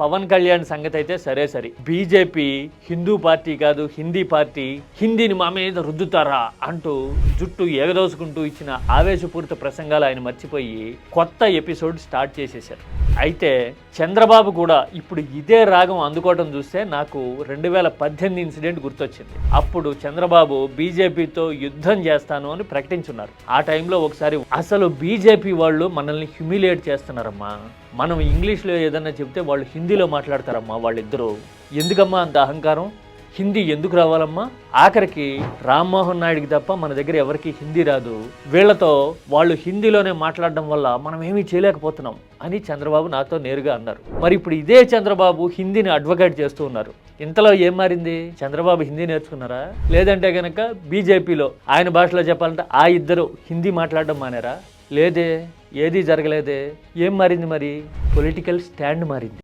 పవన్ కళ్యాణ్ సంగతి అయితే సరే సరే. బీజేపీ హిందూ పార్టీ కాదు హిందీ పార్టీ హిందీని మా మీద రుద్దుతారా అంటూ జుట్టు ఎగదోసుకుంటూ ఇచ్చిన ఆవేశపూరిత ప్రసంగాలు ఆయన మర్చిపోయి కొత్త ఎపిసోడ్ స్టార్ట్ చేసేశారు. అయితే చంద్రబాబు కూడా ఇప్పుడు ఇదే రాగం అందుకోవడం చూస్తే నాకు రెండు వేల పద్దెనిమిది ఇన్సిడెంట్ గుర్తొచ్చింది. అప్పుడు చంద్రబాబు బీజేపీతో యుద్ధం చేస్తాను అని ప్రకటించున్నారు. ఆ టైంలో ఒకసారి అసలు బీజేపీ వాళ్ళు మనల్ని హ్యూమిలియేట్ చేస్తున్నారమ్మా. మనం ఇంగ్లీష్లో ఏదన్నా చెప్తే వాళ్ళు హిందీలో మాట్లాడతారమ్మా వాళ్ళిద్దరూ. ఎందుకమ్మా అంత అహంకారం? హిందీ ఎందుకు రావాలమ్మా? ఆఖరికి రామ్మోహన్ నాయుడికి తప్ప మన దగ్గర ఎవరికి హిందీ రాదు. వీళ్ళతో వాళ్ళు హిందీలోనే మాట్లాడడం వల్ల మనం ఏమీ చేయలేకపోతున్నాం అని చంద్రబాబు నాతో నేరుగా అన్నారు. మరి ఇప్పుడు ఇదే చంద్రబాబు హిందీని అడ్వకేట్ చేస్తూ ఉన్నారు. ఇంతలో ఏం మారింది? చంద్రబాబు హిందీ నేర్చుకున్నారా? లేదంటే కనుక బీజేపీలో ఆయన భాషలో చెప్పాలంటే ఆ ఇద్దరు హిందీ మాట్లాడడం మానేరా? లేదే ఏదీ జరగలేదే. ఏం మారింది మరి? పొలిటికల్ స్టాండ్ మారింది.